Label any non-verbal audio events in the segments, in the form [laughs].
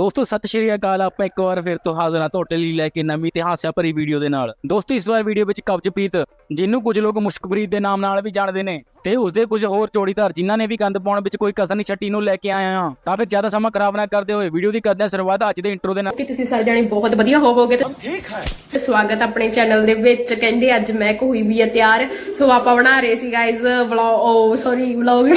ਦੋਸਤੋ ਸਤਿ ਸ਼੍ਰੀ ਅਕਾਲ। ਆਪਾਂ ਇੱਕ ਵਾਰ ਫਿਰ ਤੋਂ ਹਾਜ਼ਰ ਹਾਂ ਤੁਹਾਡੇ ਲਈ ਲੈ ਕੇ ਨਵੀਂ ਤੇ ਹਾਸਿਆ ਭਰੀ ਵੀਡੀਓ ਦੇ ਨਾਲ। ਦੋਸਤੋ ਇਸ ਵਾਰ ਵੀਡੀਓ ਵਿੱਚ ਕਬਜ਼ਪ੍ਰੀਤ ਜਿਹਨੂੰ ਕੁਝ ਲੋਕ ਮੁਸ਼ਕਪ੍ਰੀਤ ਦੇ ਨਾਮ ਨਾਲ ਵੀ ਜਾਣਦੇ ਨੇ ਤੇ ਉਸਦੇ ਕੁਝ ਹੋਰ ਚੋੜੀਦਾਰ ਜਿਨ੍ਹਾਂ ਨੇ ਵੀ ਗੰਦ ਪਾਉਣ ਵਿੱਚ ਕੋਈ ਕਸਰ ਨਹੀਂ ਛੱਟੀ ਨੂੰ ਲੈ ਕੇ ਆਏ ਹਾਂ। ਤਾਂ ਫਿਰ ਜ਼ਿਆਦਾ ਸਮਾਂ ਖਰਾਬ ਨਾ ਕਰਦੇ ਹੋਏ ਵੀਡੀਓ ਦੀ ਕਰਦੇ ਹਾਂ ਸ਼ੁਰੂਆਤ ਅੱਜ ਦੇ ਇੰਟਰੋ ਦੇ ਨਾਲ। ਕਿ ਤੁਸੀਂ ਸਾਰੇ ਜਾਣੇ ਬਹੁਤ ਵਧੀਆ ਹੋਵੋਗੇ ਤੇ ਠੀਕ ਹੈ। ਤੇ ਸਵਾਗਤ ਆਪਣੇ ਚੈਨਲ ਦੇ ਵਿੱਚ। ਕਹਿੰਦੇ ਅੱਜ ਮੈਂ ਹੋਈ ਵੀ ਹੈ ਤਿਆਰ ਸੋ ਆਪਾਂ ਬਣਾ ਰਹੇ ਸੀ ਗਾਇਜ਼ ਵਲੌਗ ਸੌਰੀ ਵਲੌਗ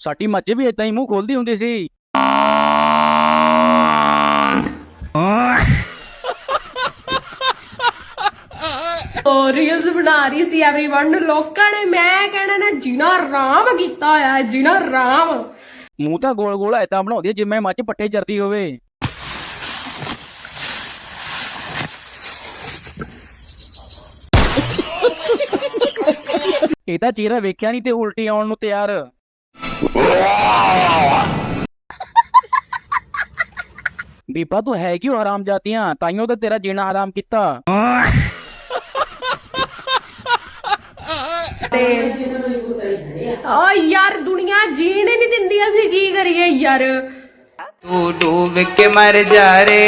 ਸਾਡੀ ਮੱਝ ਵੀ ਇਦਾਂ ਹੀ ਮੂੰਹ ਖੋਲਦੀ ਹੁੰਦੀ ਸੀ। ਉਹ ਰੀਲਸ ਬਣਾ ਰਹੀ ਸੀ एवरीवन ਲੋਕਾਂ ਨੇ ਮੈਂ ਕਹਿਣਾ ਨਾ ਜਿਨਾ ਰਾਮ ਕੀਤਾ ਹੋਇਆ ਹੈ, ਜਿਨਾ ਰਾਮ ਮੂੰਹ ਤਾਂ ਗੋਲ ਗੋਲ ਐਦਾਂ ਬਣਾਉਂਦੀ ਹੈ ਜਿਵੇਂ ਮੱਝ ਪੱਠੇ ਚਰਦੀ ਹੋਵੇ ਇਹ ਤਾਂ ਚਿਹਰਾ ਵੇਖਿਆ ਨਹੀਂ ਤੇ ਉਲਟੀ ਆਉਣ ਨੂੰ ਤਿਆਰ ਬੀਬਾ ਤੂੰ ਹੈ ਕਿਉਂ ਹਰਾਮ ਜਾਤੀਆਂ ਤਾਈਓ ਤਾਂ ਤੇਰਾ ਜੀਣਾ ਹਰਾਮ ਕੀਤਾ ਤੇ ਓ ਯਾਰ ਦੁਨੀਆ ਜੀਣ ਹੀ ਨਹੀਂ ਦਿੰਦੀ ਅਸੀਂ ਕੀ ਕਰੀਏ ਯਾਰ तू डूब के मर जा रे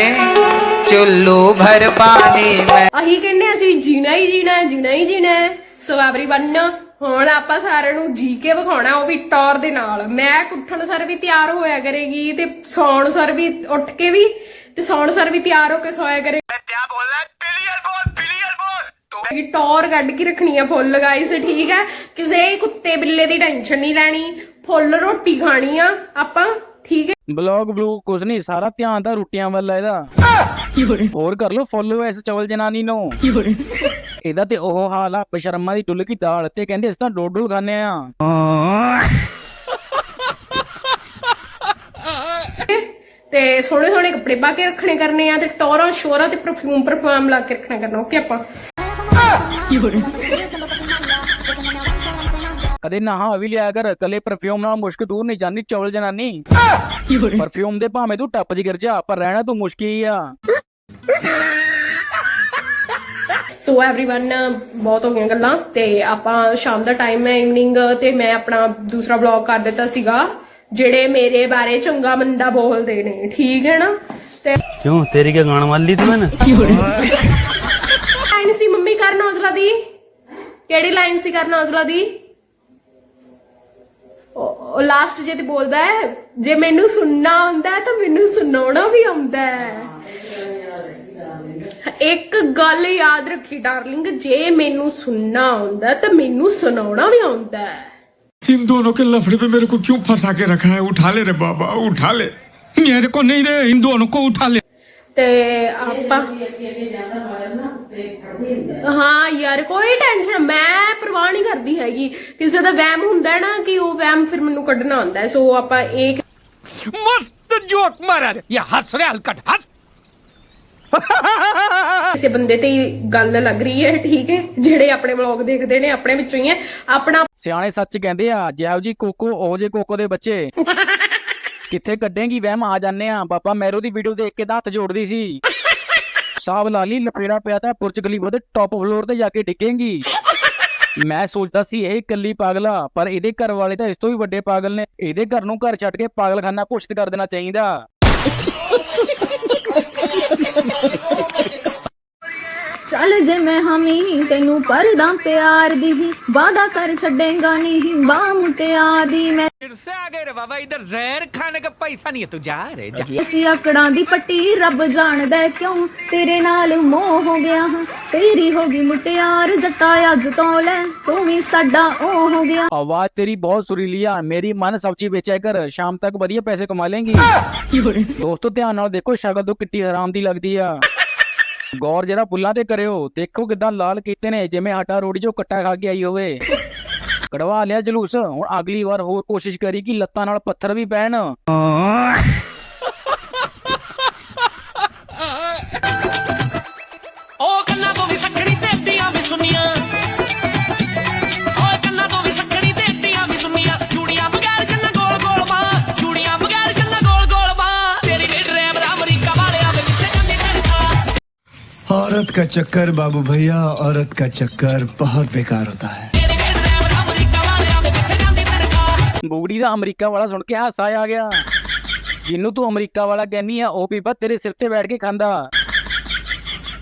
चुल्लू भर पानी में ਅਹੀਂ ਕਹਿੰਦੇ ਅਸੀਂ ਜੀਣਾ ਹੀ ਜੀਣਾ ਹੈ ਜੀਣਾ ਹੀ ਜੀਣਾ ਹੈ ਸੋ एवरीवन ਹੁਣ ਆਪਾਂ ਸਾਰਿਆਂ ਨੂੰ ਜੀ ਕੇ ਵਿਖਾਉਣਾ ਉਹ ਵੀ ਟੌਰ ਦੇ ਨਾਲ ਮੈਂ ਉੱਠਣ ਸਰ ਵੀ ਤਿਆਰ ਹੋਇਆ ਕਰੇਗੀ ਤੇ ਸੌਣ ਸਰ ਵੀ ਉੱਠ ਕੇ ਵੀ ਤੇ ਸੌਣ ਸਰ ਵੀ ਤਿਆਰ ਹੋ ਕੇ ਸੋਇਆ ਕਰੇ क्या बोल रहा है ਕਿ ਟੌਰ ਕੱਢ ਕੇ ਰੱਖਣੀ ਆ ਫੁੱਲ ਗਾਈਸ ਠੀਕ ਹੈ? ਕਿਸੇ ਕੁੱਤੇ ਬਿੱਲੇ ਦੀ ਟੈਨਸ਼ਨ ਨਹੀਂ ਲੈਣੀ। ਫੁੱਲ ਰੋਟੀ ਖਾਣੀ ਆ ਆਪਾਂ ਠੀਕ ਹੈ? ਬਲੌਗ ਬਲੂ ਕੁਝ ਨਹੀਂ ਸਾਰਾ ਧਿਆਨ ਤਾਂ ਰੋਟੀਆਂ ਵੱਲ ਆ ਇਹਦਾ। ਹੋਰ ਕਰ ਲੋ ਫੋਲੋ ਐਸ ਚਵਲ ਜਨਾਨੀ ਨੂੰ। ਇਹਦਾ ਤੇ ਉਹ ਹਾਲ ਆ ਬਸ਼ਰਮਾ ਦੀ ਡੁੱਲ ਕੀ ਦਾਲ ਤੇ ਕਹਿੰਦੇ ਇਸ ਤਾਂ ਡੋਲ ਡੋਲ ਖਾਣੇ ਆ। ਤੇ ਸੋਹਣੇ ਸੋਹਣੇ ਕੱਪੜੇ ਪਾ ਕੇ ਰੱਖਣੇ ਕਰਨੇ ਆ ਤੇ ਟੌਰਾਂ ਸ਼ੋਰਾਂ ਤੇ ਪਰਫਿਊਮ ਪਰਫਿਊਮ ਲਾ ਕੇ ਰੱਖਣਾ ਕਰਨਾ ਓਕੇ ਆਪਾਂ? ਕਦੇ ਨਹਾ ਵੀ ਲਿਆ ਕਰ ਕੱਲੇ ਪਰਫਿਊਮ ਨਾਲ ਮੁਸ਼ਕ ਦੂਰ ਨਹੀਂ ਜਾਂਦੀ ਚਵਲ ਜਨਾਨੀ ਪਰਫਿਊਮ ਦੇ ਭਾਵੇਂ ਤੂੰ ਟੱਪ ਚ ਗਿਰ ਜਾ ਪਰ ਰਹਿਣਾ ਤੂੰ ਮੁਸ਼ਕੀ ਹੀ ਆ ਸੋ एवरीवन ਬਹੁਤ ਹੋ ਗਈਆਂ ਗੱਲਾਂ ਤੇ ਆਪਾਂ ਸ਼ਾਮ ਦਾ ਟਾਈਮ ਹੈ ਇਵਨਿੰਗ ਤੇ ਮੈਂ ਆਪਣਾ ਦੂਸਰਾ ਵਲੌਗ ਕਰ ਦਿੱਤਾ ਸੀਗਾ ਜਿਹੜੇ ਮੇਰੇ ਬਾਰੇ ਚੰਗਾ ਮੰਦਾ ਬੋਲਦੇ ਨੇ ਠੀਕ ਹੈ ਨਾ ਤੇ क्यों तेरी क्या गाना मान ली थी [laughs] ਕਿਹੜੀ ਲਾਈਨ ਸੀ ਕਰਨ ਔਜਲਾ ਦੀ ਉਹ ਲਾਸਟ ਜੇ ਤੇ ਬੋਲਦਾ ਹੈ ਜੇ ਮੈਨੂੰ ਸੁਣਨਾ ਆਉਂਦਾ ਹੈ ਤਾਂ ਮੈਨੂੰ ਸੁਣਾਉਣਾ ਵੀ ਆਉਂਦਾ ਹੈ ਇੱਕ ਗੱਲ ਯਾਦ ਰੱਖੀ ਡਾਰਲਿੰਗ ਜੇ ਮੈਨੂੰ ਸੁਣਨਾ ਆਉਂਦਾ ਹੈ ਤਾਂ ਮੈਨੂੰ ਸੁਣਾਉਣਾ ਵੀ ਆਉਂਦਾ ਹੈ इन दोनों के लफड़े पे मेरे को क्यों फंसा के रखा है उठा ले रे बाबा उठा ले मेरे को नहीं रे इन दोनों को उठा ले ਤੇ ਆਪਾਂ ਹਾਂ ਯਾਰ ਕੋਈ ਟੈਨਸ਼ਨ ਮੈਂ ਪਰਵਾਹ ਨਹੀਂ ਕਰਦੀ ਹੈਗੀ। ਕਿਸੇ ਦਾ ਵਹਿਮ ਹੁੰਦਾ ਨਾ ਕਿ ਉਹ ਵਹਿਮ ਫਿਰ ਮੈਨੂੰ ਕੱਢਣਾ ਹੁੰਦਾ ਸੋ ਆਪਾਂ ਇੱਕ ਮਸਤ ਜੋਕ ਮਾਰਾ ਯਾ ਹੱਸ ਰਿਹਾ ਹਲਕਟ ਹੱਸ। ਕਿਸੇ ਬੰਦੇ ਤੇ ਗੱਲ ਲੱਗ ਰਹੀ ਹੈ ਠੀਕ ਹੈ? ਜਿਹੜੇ ਆਪਣੇ ਵਲੌਗ ਦੇਖਦੇ ਨੇ ਆਪਣੇ ਵਿੱਚੋਂ ਹੀ ਹੈ। ਆਪਣਾ ਸਿਆਣੇ ਸੱਚ ਕਹਿੰਦੇ ਆ ਜਿਹੋ ਜੀ ਕੋਕੋ ਉਹ ਜੇ ਕੋਕੋ ਦੇ ਬੱਚੇ। ਕਿੱਥੇ ਕੱਢੇਂਗੀ? ਵਹਿਮ ਆ ਜਾਂਦੇ ਆ ਪਾਪਾ ਮੈਰੋ ਦੀ ਵੀਡੀਓ ਦੇਖ ਕੇ ਤਾਂ ਹੱਥ ਜੋੜਦੀ ਸੀ। ਸਾਬ ਲਾਲੀ ਲਈ, ਲਪੇੜਾ ਪਿਆ ਤਾਂ ਪੁਰਜ ਖਲੀਫਾ ਦੇ ਟੌਪ ਫਲੋਰ ਤੇ ਜਾ ਕੇ ਡਿੱਗੇਂਗੀ। ਮੈਂ ਸੋਚਦਾ ਸੀ, ਇਹ ਇਕੱਲੀ ਪਾਗਲਾ ਪਰ ਇਹਦੇ ਘਰ ਵਾਲੇ ਤਾਂ ਇਸ ਤੋਂ ਵੀ ਵੱਡੇ ਪਾਗਲ ਨੇ। ਇਹਦੇ ਘਰ ਨੂੰ ਘਰ ਛੱਡ ਕੇ ਪਾਗਲਖਾਨਾ ਘੋਸ਼ਿਤ ਕਰ ਦੇਣਾ ਚਾਹੀਦਾ। ਚੱਲ ਜੇ ਮੈਂ ਹਮੀ ਤੈਨੂੰ ਪਰਦਾ ਪਿਆਰ ਦੀ ਹੀ ਵਾਦਾ ਕਰ ਛੱਡੇਗਾ ਨਹੀਂ ਬਾਹ ਮੁਟਿਆ ਦੀ ਮੈਂ फिर से आ गए रे बाबा इधर जहर खाने का पैसा नहीं है तू जा रे जा ਅਸੀਂ ਆਕੜਾਂ ਦੀ ਪੱਟੀ ਰੱਬ ਜਾਣਦਾ ਹੈ ਕਿਉਂ ਤੇਰੇ ਨਾਲ ਮੋਹ ਹੋ ਗਿਆ ਹਾਂ ਤੇਰੀ ਹੋ ਗਈ ਮੁਟਿਆਰ ਜੱਟਾ ਅੱਜ ਤੋਂ ਲੈ ਤੂੰ ਵੀ ਸਾਡਾ ਉਹ ਹੋ ਗਿਆ ਆਵਾਜ਼ ਤੇਰੀ ਬਹੁਤ ਸੁਰੀਲੀ ਆ ਮੇਰੀ ਮਨ ਸਬਜ਼ੀ ਵੇਚਿਆ ਕਰ ਸ਼ਾਮ ਤੱਕ ਵਧੀਆ ਪੈਸੇ ਕਮਾ ਲੇਂਗੀ ਦੋਸਤੋ ਧਿਆਨ ਨਾਲ ਦੇਖੋ ਸ਼ਕਲ ਤੋਂ ਕਿੱਟੀ ਹਰਾਮ ਦੀ ਲੱਗਦੀ ਆ ਗੌਰ ਜਰਾ ਫੁੱਲਾਂ ਤੇ ਕਰਿਓ। ਦੇਖੋ ਕਿਦਾਂ ਲਾਲ ਕੀਤੇ ਨੇ, ਜਿਵੇਂ ਆਟਾ ਰੋੜੀ ਚੋਂ ਕੱਟਾ ਖਾ ਕੇ ਆਈ ਹੋਵੇ। ਕਢਵਾ ਲਿਆ ਜਲੂਸ, ਹੁਣ ਅਗਲੀ ਵਾਰ ਹੋਰ ਕੋਸ਼ਿਸ਼ ਕਰੀ ਕਿ ਲੱਤਾਂ ਨਾਲ ਪੱਥਰ ਵੀ ਪੈਣ। औरत का चक्कर बाबू भैया औरत का चक्कर बहुत बेकार होता है ਤੇਰੀ ਵੀ ਡਰਾਈਵਰ ਅਮਰੀਕਾ ਵਾਲਿਆਂ ਦੇ ਪਿੱਛੇ ਜਾਂਦੀ ਟੰਕਾ ਬੂੜੀ ਦਾ ਅਮਰੀਕਾ ਵਾਲਾ ਸੁਣ ਕੇ ਹਾਸਾ ਆ ਗਿਆ ਜਿਹਨੂੰ ਤੂੰ ਅਮਰੀਕਾ ਵਾਲਾ ਕਹਿੰਨੀ ਆ ਉਹ ਬੀਬਾ ਤੇਰੇ ਸਿਰ ਤੇ ਬੈਠ ਕੇ ਖਾਂਦਾ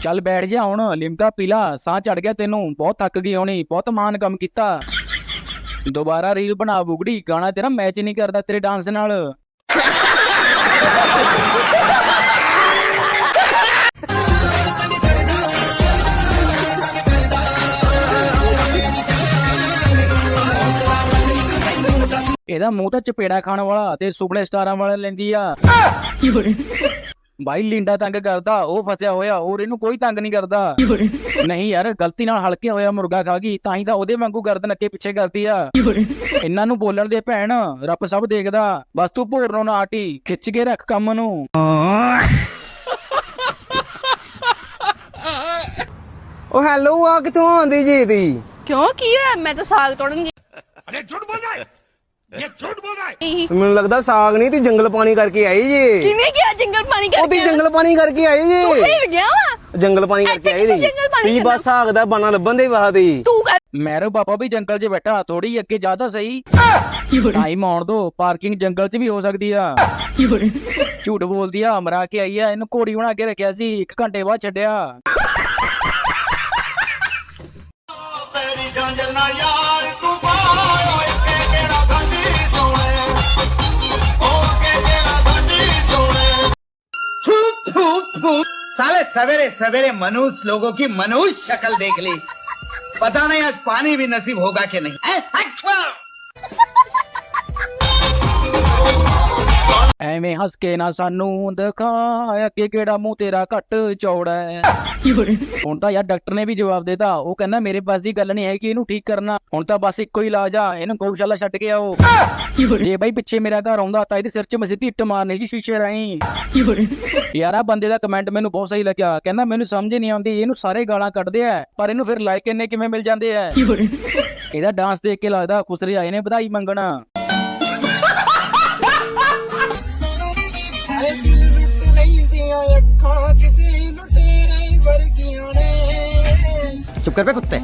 ਚੱਲ ਬੈਠ ਜਾ ਹੁਣ ਲਿਮਕਾ ਪੀ ਲਾ ਸਾਹ ਚੜ ਗਿਆ ਤੈਨੂੰ ਬਹੁਤ ਥੱਕ ਗਈ ਹੋਣੀ ਬਹੁਤ ਮਾਨ ਕੰਮ ਕੀਤਾ ਦੁਬਾਰਾ ਰੀਲ ਬਣਾ ਬੁਗੜੀ ਗਾਣਾ ਤੇਰਾ ਮੈਚ ਨਹੀਂ ਕਰਦਾ ਤੇਰੇ ਡਾਂਸ ਨਾਲ ਇਹਦਾ ਮੂੰਹ ਤਾਂ ਚਪੇੜਾ ਖਾਣ ਵਾਲਾ ਤੇ ਸੁਪਨੇ ਸਟਾਰਾਂ ਵਾਲਾ ਲੈਂਦੀ ਆ। ਬਾਈ ਲਿੰਡਾ ਤੰਗ ਕਰਦਾ ਉਹ ਫਸਿਆ ਹੋਇਆ ਹੋਰ ਇਹਨੂੰ ਕੋਈ ਤੰਗ ਨਹੀਂ ਕਰਦਾ। ਨਹੀਂ ਯਾਰ ਗਲਤੀ ਨਾਲ ਹਲਕੇ ਹੋਇਆ ਮੁਰਗਾ ਖਾ ਗਈ ਤਾਂ ਹੀ ਤਾਂ ਉਹਦੇ ਵਾਂਗੂ ਗਰਦਨ ਅੱਗੇ ਪਿੱਛੇ ਕਰਦੀ ਆ। ਇਹਨਾਂ ਨੂੰ ਬੋਲਣ ਦੇ ਭੈਣ ਰੱਬ ਸਭ ਦੇਖਦਾ ਬਸ ਤੂੰ ਭੋਰਨੋਂ ਨਾ ਆਟੀ ਖਿੱਚ ਕੇ ਰੱਖ ਕੰਮ ਨੂੰ। ਉਹ ਹੈਲੋ ਆ ਕਿੱਥੋਂ ਆਉਂਦੀ ਜੀ ਦੀ ਕਿਉਂ ਕੀ ਹੋਇਆ? ਮੈਂ ਤਾਂ ਸਾਗ ਤੋੜਨ ਗਈ। ਮੈਨੂੰ ਲੱਗਦਾ ਸਾਗ ਨਹੀਂ ਤੀ ਜੰਗਲ ਪਾਣੀ ਕਰਕੇ ਆਈ ਜੀ। ਕਿਵੇਂ ਗਿਆ ਜੰਗਲ ਪਾਣੀ ਉਹ ਤੀ ਕਰਕੇ ਜੰਗਲ ਪਾਣੀ ਕਰਕੇ ਆਈ ਤੂੰ ਜੀ ਹਿਲ ਗਿਆ ਵਾ। ਜੰਗਲ ਪਾਣੀ ਕਰਕੇ ਇੱਥੇ ਆਈ ਕਿੱਥੇ ਜੀ। ਜੰਗਲ ਪਾਣੀ ਵੀ ਕਰਨਾ? ਬਸ ਸਾਗ ਦਾ ਬਾਣਾ ਲੱਭਣ ਦੇ ਵਾਹ ਦੀ ਤੂੰ ਕਰ। ਮੈਰੋ ਪਾਪਾ ਵੀ ਜੰਗਲ 'ਚ ਬੈਠਾ ਥੋੜੀ ਅੱਗੇ ਜ਼ਿਆਦਾ ਸਹੀ। ਟਾਈਮ ਆਉਣ ਦੋ ਪਾਰਕਿੰਗ ਜੰਗਲ 'ਚ ਵੀ ਹੋ ਸਕਦੀ ਆ। ਝੂਠ ਬੋਲਦੀ ਆ ਮਰਾ ਕੇ ਆਈ ਆ ਇਹਨੂੰ ਘੋੜੀ ਬਣਾ ਕੇ ਰੱਖਿਆ ਸੀ 1 ਘੰਟੇ ਬਾਅਦ ਛੱਡਿਆ। साले सवेरे सवेरे मनुष्य लोगों की मनुष्य शक्ल देख ली पता नहीं आज पानी भी नसीब होगा कि नहीं ਐਵੇਂ ਹੱਸ ਕੇ ਨਾ ਸਾਨੂੰ ਦਿਖਾ ਅੱਗੇ ਕਿਹੜਾ ਮੂੰਹ ਤੇਰਾ ਘੱਟ ਚੌੜਾ ਹੈ। ਹੁਣ ਤਾਂ ਯਾਰ ਡਾਕਟਰ ਨੇ ਵੀ ਜਵਾਬ ਦਿੱਤਾ। ਉਹ ਕਹਿੰਦਾ ਮੇਰੇ ਪਾਸ ਦੀ ਗੱਲ ਨਹੀਂ ਹੈ ਕਿ ਇਹਨੂੰ ਠੀਕ ਕਰਨਾ। ਹੁਣ ਤਾਂ ਬਸ ਇੱਕੋ ਹੀ ਇਲਾਜ ਆ, ਇਹਨੂੰ ਗਊਸ਼ਾਲਾ ਛੱਡ ਕੇ ਆਓ। ਜੇ ਬਾਈ ਪਿੱਛੇ ਮੇਰਾ ਘਰ ਆਉਂਦਾ ਤਾਂ ਇਹਦੇ ਸਿਰ 'ਚ ਮੈਂ ਸਿੱਧੀ ਇੱਟ ਮਾਰਨੀ ਸੀ ਸ਼ੀਸ਼ੇ ਰਾਹੀਂ। ਯਾਰ ਆ ਬੰਦੇ ਦਾ ਕਮੈਂਟ ਮੈਨੂੰ ਬਹੁਤ ਸਹੀ ਲੱਗਿਆ। ਕਹਿੰਦਾ ਮੈਨੂੰ ਸਮਝ ਹੀ ਨਹੀਂ ਆਉਂਦੀ, ਇਹਨੂੰ ਸਾਰੇ ਗਾਲਾਂ ਕੱਢਦੇ ਆ, ਪਰ ਇਹਨੂੰ ਫਿਰ ਲਾਈਕ ਇੰਨੇ ਕਿਵੇਂ ਮਿਲ ਜਾਂਦੇ ਆ? ਇਹਦਾ ਡਾਂਸ ਦੇਖ ਕੇ ਲੱਗਦਾ ਖੁਸਰੇ ਆਏ ਨੇ ਵਧਾਈ ਮੰਗਣਾ। ਚੁੱਪ ਕਰ ਪੇ ਕੁੱਤੇ।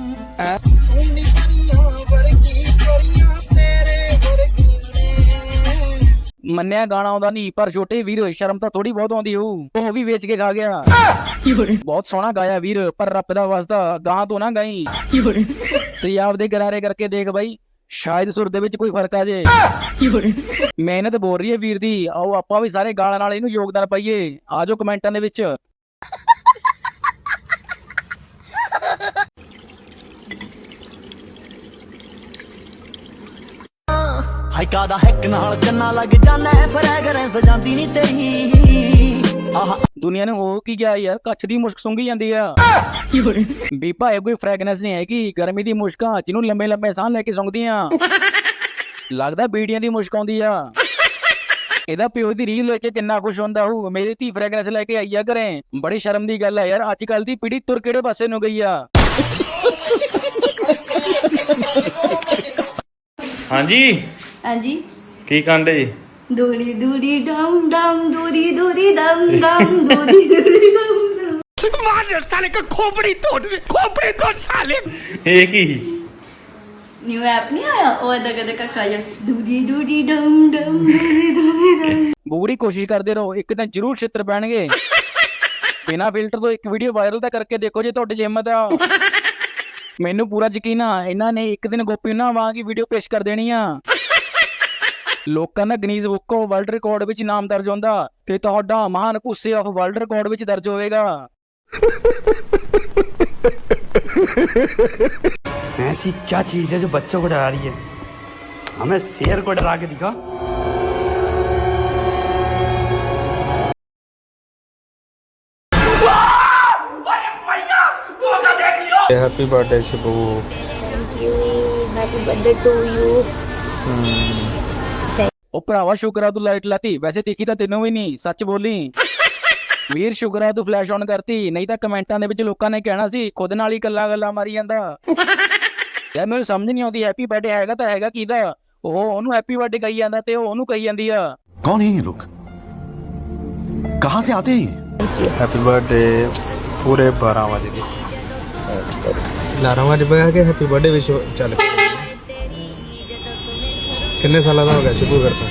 ਮੰਨਿਆ ਗਾਣਾ ਆਉਂਦਾ ਨਹੀਂ ਪਰ ਛੋਟੇ ਵੀਰ ਸ਼ਰਮ ਤਾਂ ਥੋੜੀ ਬਹੁਤ ਆਉਂਦੀ ਹੋਊ। ਉਹ ਵੀ ਵੇਚ ਕੇ ਖਾ ਗਿਆ। ਬਹੁਤ ਸੋਹਣਾ ਗਾਇਆ ਵੀਰ ਪਰ ਰੱਬ ਦਾ ਵਾਸਤਾ ਗਾਂ ਤੋਂ ਨਾ ਗਾਈ। ਤੇ ਆਪਦੇ ਗਰਾਰੇ ਕਰਕੇ ਦੇਖ ਬਾਈ। ਸ਼ਾਇਦ ਸੁਰ ਦੇ ਵਿੱਚ ਕੋਈ ਫ਼ਰਕ ਆ ਜੇ। ਮਿਹਨਤ ਬੋਲ ਰਹੀ ਹੈ ਵੀਰ ਦੀ। ਆਓ ਆਪਾਂ ਵੀ ਸਾਰੇ ਗਾਲਾਂ ਨਾਲ ਇਹਨੂੰ ਯੋਗਦਾਨ ਪਾਈਏ। ਆਜੋ ਕਮੈਂਟਾਂ ਦੇ ਵਿੱਚ। ਹਾਈਕਾ ਦਾ ਹੈਕ ਨਾਲ ਕੰਨਾ ਲੱਗ ਜਾਣਾ ਫਰੈਗਰੈਂਸ ਜਾਂਦੀ ਨਹੀਂ ਤੇਰੀ। ਆਹ ਦੁਨੀਆ ਨੂੰ ਹੋ ਕੀ ਗਿਆ ਯਾਰ ਕੱਛ ਦੀ ਮੁਸ਼ਕ ਸੁੰਗੀ ਜਾਂਦੀ ਆ। ਵੀ ਭਾਏ ਕੋਈ ਫ੍ਰੈਗਨੈਂਸ ਨਹੀਂ ਹੈਗੀ। ਗਰਮੀ ਦੀ ਮੁਸ਼ਕਾਂ ਜਿਹਨੂੰ ਲੰਬੇ ਲੰਬੇ ਸਾਹ ਲੈ ਕੇ ਸੁੰਗਦੀਆਂ ਲੱਗਦਾ ਬੀੜੀਆਂ ਦੀ ਮੁਸ਼ਕ ਆਉਂਦੀ ਆ। ਇਹਦਾ ਪਿਓ ਦੀ ਰੀਲ ਲੈ ਕੇ ਕਿੰਨਾ ਖੁਸ਼ ਹੁੰਦਾ ਹੋਊ। ਮੇਰੀ ਧੀ ਫ੍ਰੈਗਨੈਂਸ ਲੈ ਕੇ ਆਈ ਆ ਘਰੇ। ਬੜੀ ਸ਼ਰਮ ਦੀ ਗੱਲ ਆ ਯਾਰ। ਅੱਜ ਕੱਲ ਦੀ ਪੀੜ੍ਹੀ ਤੁਰ ਕਿਹੜੇ ਪਾਸੇ ਨੂੰ ਗਈ ਆ? ਹਾਂਜੀ। ਹਾਂਜੀ। ਕੀ ਕਾਂਡੇ ਜੀ? ਦੂਰੀ ਦੂਰੀ ਡਮ ਡਮ ਦੂਰੀ ਦੂਰੀ ਦਮ ਡਮ ਦੂਰੀ ਦੂਰੀ ਦਮ ਡਮ ਇਹ ਕੀ? ਨਿਊ ਐਪ ਨਹੀਂ ਆਇਆ? ਉਹ ਇਹਦਾ ਕਦੇ ਕੱਕਾ ਜਿਹਾ ਦੂਰੀ ਦੂਰੀ ਡਮ ਡਮ ਦੂਰੀ ਦੂਰੀ ਦਮ ਬੂੜੀ ਕੋਸ਼ਿਸ਼ ਕਰਦੇ ਰਹੋ ਇੱਕ ਦਿਨ ਜ਼ਰੂਰ ਛਿੱਤਰ ਪੈਣਗੇ। ਬਿਨਾ ਫਿਲਟਰ ਤੋਂ ਇੱਕ ਵੀਡੀਓ ਵਾਇਰਲ ਤਾਂ ਕਰਕੇ ਦੇਖੋ ਜੇ ਤੁਹਾਡੇ 'ਚ ਹਿੰਮਤ ਆ ਮੈਨੂੰ ਪੂਰਾ ਯਕੀਨ ਆ ਇਹਨਾਂ ਨੇ ਇੱਕ ਦਿਨ ਗੋਪੀ ਉਹਨਾਂ ਵਾਂਗ ਹੀ ਵੀਡੀਓ ਪੇਸ਼ ਕਰ ਦੇਣੀ ਆ। ਲੋਕਾਂ ਦਾ Guinness book of world record ਵਿੱਚ ਨਾਮ ਦਰਜ ਹੁੰਦਾ ਤੇ ਤੁਹਾਡਾ ਮਹਾਨ ਕੁੱਸੇ ਆਫ ਵਰਲਡ ਰਿਕਾਰਡ ਵਿੱਚ ਦਰਜ ਹੋਵੇਗਾ। ऐसी क्या चीज है जो बच्चों को डरा रही है हमें शेर को डरा के दिखा happy birthday Shibu happy birthday to you ਉਹ ਭਰਾਵਾ ਸ਼ੁਕਰ ਆ ਤੂੰ ਲਾਈਟ ਲਾਤੀ ਵੈਸੇ ਦੇਖੀ ਤਾਂ ਤੈਨੂੰ ਵੀ ਨਹੀਂ ਸੱਚ ਬੋਲੀ ਵੀਰ ਸ਼ੁਕਰ ਹੈ ਤੂੰ ਫਲੈਸ਼ ਆਨ ਕਰਤੀ ਨਹੀਂ ਤਾਂ ਕਮੈਂਟਾਂ ਦੇ ਵਿੱਚ ਲੋਕਾਂ ਨੇ ਕਹਿਣਾ ਸੀ ਖੁਦ ਨਾਲ ਹੀ ਕੱਲਾ ਗੱਲਾਂ ਮਾਰੀ ਜਾਂਦਾ। [laughs] ਯਾਰ ਮੈਨੂੰ ਸਮਝ ਨਹੀਂ ਆਉਂਦੀ ਹੈਪੀ ਬਰਥਡੇ ਹੈਗਾ ਤਾਂ ਹੈਗਾ ਕਿਹਦਾ? ਉਹ ਉਹਨੂੰ ਹੈਪੀ ਬਰਥਡੇ ਕਹੀ ਜਾਂਦਾ ਤੇ ਉਹ ਉਹਨੂੰ ਕਹੀ ਜਾਂਦੀ ਆ। ਕੌਣ ਹੈ ਇਹ ਲੋਕ? ਕਹਾਂ ਸੇ ਆਤੇ ਹੈ ਹੈਪੀ ਬਰਥਡੇ ਪੂਰੇ 12 ਵਜੇ ਦੇ। 12 ਵਜੇ ਬਗਾ ਕੇ ਹੈਪੀ ਬਰਥਡੇ ਵਿਸ਼ ਚੱਲ ਕਿੰਨੇ ਸਾਲਾਂ ਦਾ ਹੋ ਗਿਆ ਸ਼ੁਰੂ ਕਰਤਾ?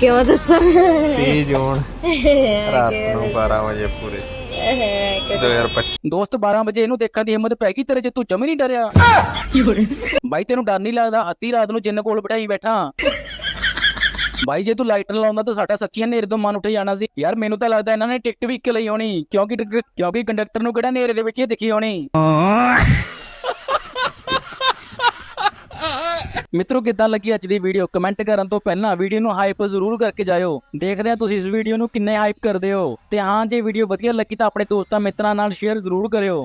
ਕਿਉਂ ਦੱਸਾਂ? 30 ਜੂਨ ਰਾਤ ਨੂੰ 12 ਵਜੇ ਪੂਰੇ। 2025 ਦੋਸਤ 12 ਵਜੇ ਇਹਨੂੰ ਦੇਖਣ ਦੀ ਹਿੰਮਤ ਪੈ ਗਈ ਤੇਰੇ ਚ ਤੂੰ ਜਮੀ ਨਹੀਂ ਡਰਿਆ। ਬਾਈ ਤੈਨੂੰ ਡਰ ਨਹੀਂ ਲੱਗਦਾ? ਅੱਧੀ ਰਾਤ ਨੂੰ ਜਿੰਨ ਕੋਲ ਬਿਠਾਈ ਬੈਠਾ। ਬਾਈ ਜੇ ਤੂੰ ਲਾਈਟ ਲਾਉਂਦਾ ਤਾਂ ਸਾਡਾ ਸੱਚੀਆਂ ਨੇਰੇ ਤੋਂ ਮਨ ਉੱਠ ਜਾਣਾ ਸੀ। ਯਾਰ ਮੈਨੂੰ ਤਾਂ ਲੱਗਦਾ ਇਹਨਾਂ ਨੇ ਟਿਕਟ ਵੀ ਇੱਕ ਲਈ ਆਉਣੀ ਕਿਉਂਕਿ ਕਿਉਂਕਿ ਕੰਡਕਟਰ ਨੂੰ ਕਿਹੜਾ ਨੇਰੇ ਦੇ ਵਿੱਚ ਹੀ ਦਿਖੀ ਆਉਣੀ ਮਿੱਤਰੋ, ਕਿੱਦਾਂ ਲੱਗੀ ਅੱਜ ਦੀ ਵੀਡੀਓ ਕਮੈਂਟ ਕਰਨ ਤੋਂ ਪਹਿਲਾਂ ਵੀਡੀਓ ਨੂੰ ਹਾਈਪ ਜ਼ਰੂਰ ਕਰਕੇ ਜਾਇਓ। ਦੇਖਦੇ ਹਾਂ ਤੁਸੀਂ ਇਸ ਵੀਡੀਓ ਨੂੰ ਕਿੰਨੇ ਹਾਈਪ ਕਰਦੇ ਹੋ। ਤੇ ਹਾਂ, ਜੇ ਵੀਡੀਓ ਵਧੀਆ ਲੱਗੀ ਤਾਂ ਆਪਣੇ ਦੋਸਤਾਂ, ਮਿੱਤਰਾਂ ਨਾਲ ਸ਼ੇਅਰ ਜ਼ਰੂਰ ਕਰਿਓ।